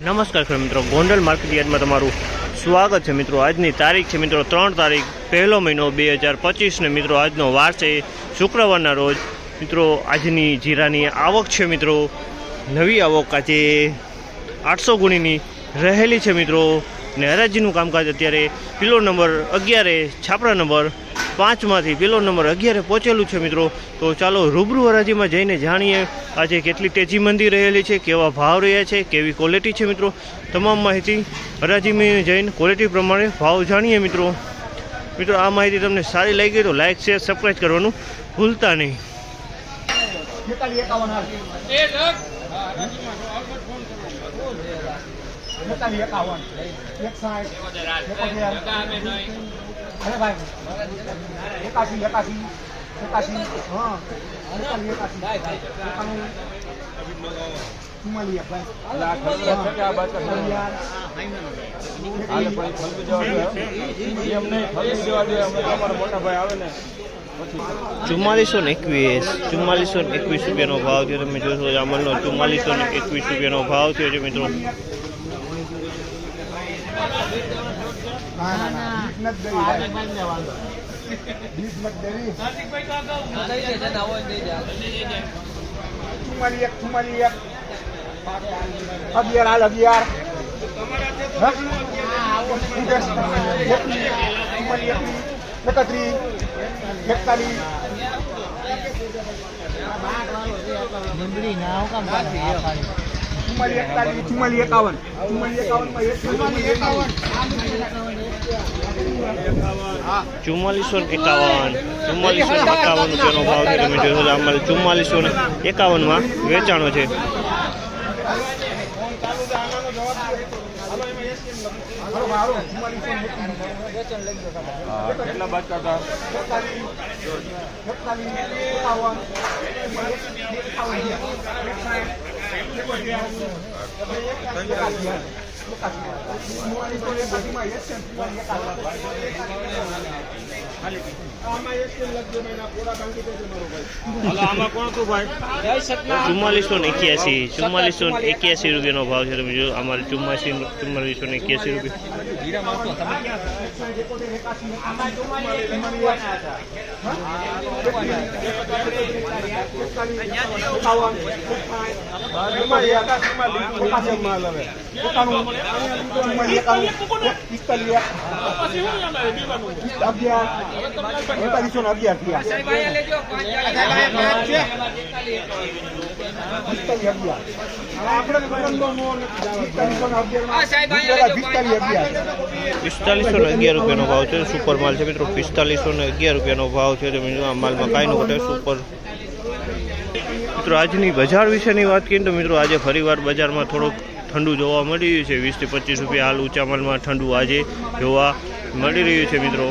નમસ્કાર ખેડૂત મિત્રો, ગોંડલ માર્કેટ યાર્ડમાં તમારું સ્વાગત છે. મિત્રો, આજની તારીખ છે મિત્રો ત્રણ તારીખ, પહેલો મહિનો બે હજાર પચીસને. મિત્રો, આજનો વાર છે શુક્રવારના રોજ. મિત્રો, આજની જીરાની આવક છે મિત્રો. નવી આવક આજે આઠસો ગુણીની રહેલી છે મિત્રો. ને હરાજીનું કામકાજ અત્યારે પિલો નંબર અગિયારે, છાપરા નંબર પાંચમાંથી પેલો નંબર અગિયારે પહોંચેલું છે મિત્રો. તો ચાલો રૂબરૂ હરાજીમાં જઈને જાણીએ આજે કેટલી તેજી મંદી રહેલી છે કેવા ભાવ રહ્યા છે કેવી ક્વોલિટી છે મિત્રો. તમામ માહિતી હરાજીમાં જઈને ક્વોલિટી પ્રમાણે ભાવ જાણીએ મિત્રો. મિત્રો આ માહિતી તમને સારી લાગી તો લાઇક શેર સબસ્ક્રાઈબ કરવાનું ભૂલતા નહીં. બેતાલીસ એકાવન હાલ. બેતાલીસ એકાવન એકસાઠ એકોતેર. અરે ભાઈ એકાસી એકાસી એકાસી હા બેતાલીસ એકાસી એકાણું એક ભાઈ ચુમ્માલીસો ને એકવીસ, ચુમ્માલીસો ને એકવીસ રૂપિયાનો ભાવ થયો તમે જોશો, અમલનો ચુમ્માલીસો ને એકવીસ રૂપિયાનો ભાવ થયો છે મિત્રો ના ના ના. બીજ નથી દેવી ભાઈ. નથી દેવી. ચુમ્માલીસ એક ચુમ્માલીસ એક. અગિયાર હાલ અગિયાર હા? એકવીસ, ચુમ્માલીસ એકવીસ, એકત્રીસ એકતાલીસ. ચુમ્માલીસ એકતાલીસ ચુમ્માલીસ એકાવન. એક ચુમ્માલીસ એકાવન ચુમ્માલીસો એકાવન રૂપિયાનો ભાવ છે તમે જોશો અમારે ચુમ્માલીસો ને એકાવનમાં વેચાણો છે. કેટલા બાદ એકતાલીસ એકાવન ચુમ્માલીસો ને એક્યાસી ચુમ્માલીસો ને એક્યાસી રૂપિયાનો ભાવ છે તમે જો અમારે ચુમ્માસી ચુમ્માલીસો ને એક્યાસી રૂપિયા. અગિયાર અગિયાર થયા. પિસ્તાલીસો ને અગિયાર. રૂપિયાનો ભાવ છે. સુપર માલ છે મિત્રો પિસ્તાલીસો ને અગિયાર રૂપિયાનો ભાવ છે. આ માલમાં કાંઈ ન ઘટે સુપર. મિત્રો આજની બજાર વિશેની વાત કરીએ તો મિત્રો આજે ફરીવાર બજારમાં થોડુંક ઠંડુ જોવા મળી રહ્યું છે. વીસથી પચીસ રૂપિયા હાલ ઊંચા માલમાં ઠંડુ આજે જોવા મળી રહ્યું છે મિત્રો.